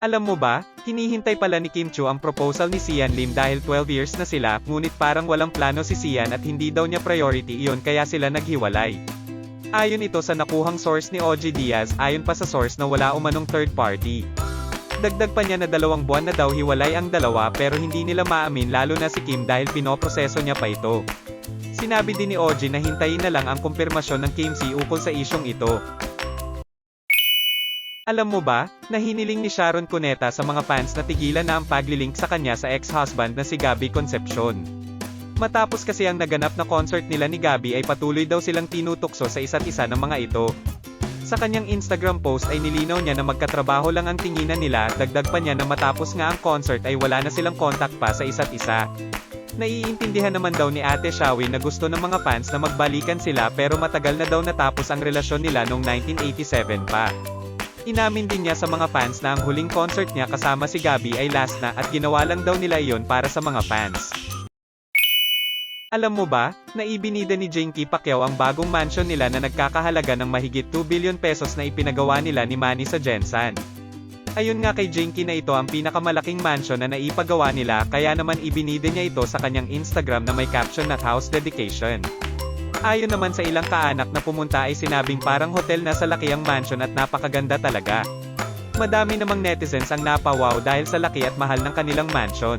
Alam mo ba, hinihintay pala ni Kim Chu ang proposal ni Sian Lim dahil 12 years na sila, ngunit parang walang plano si Sian at hindi daw niya priority iyon kaya sila naghiwalay. Ayon ito sa nakuhang source ni OG Diaz, ayon pa sa source na wala umanong third party. Dagdag pa niya na dalawang buwan na daw hiwalay ang dalawa pero hindi nila maamin lalo na si Kim dahil pinoproseso niya pa ito. Sinabi din ni OG na hintayin na lang ang kumpirmasyon ng Kim C ukol sa isyong ito. Alam mo ba, na hiniling ni Sharon Cuneta sa mga fans na tigilan na ang paglilink sa kanya sa ex-husband na si Gabby Concepcion. Matapos kasi ang naganap na concert nila ni Gabby ay patuloy daw silang tinutukso sa isa't isa ng mga ito. Sa kanyang Instagram post ay nilinaw niya na magkatrabaho lang ang tinginan nila, dagdag pa niya na matapos nga ang concert ay wala na silang contact pa sa isa't isa. Naiintindihan naman daw ni Ate Shawi na gusto ng mga fans na magbalikan sila pero matagal na daw natapos ang relasyon nila noong 1987 pa. Inamin din niya sa mga fans na ang huling concert niya kasama si Gabby ay last na at ginawa lang daw nila iyon para sa mga fans. Alam mo ba, na ibinida ni Jinky Pacquiao ang bagong mansion nila na nagkakahalaga ng mahigit 2 billion pesos na ipinagawa nila ni Manny sa Jensen. Ayon nga kay Jinky na ito ang pinakamalaking mansion na naipagawa nila kaya naman ibinida niya ito sa kanyang Instagram na may caption na house dedication. Ayon naman sa ilang kaanak na pumunta ay sinabing parang hotel na sa laki ang mansion at napakaganda talaga. Madami namang netizens ang napawaw dahil sa laki at mahal ng kanilang mansion.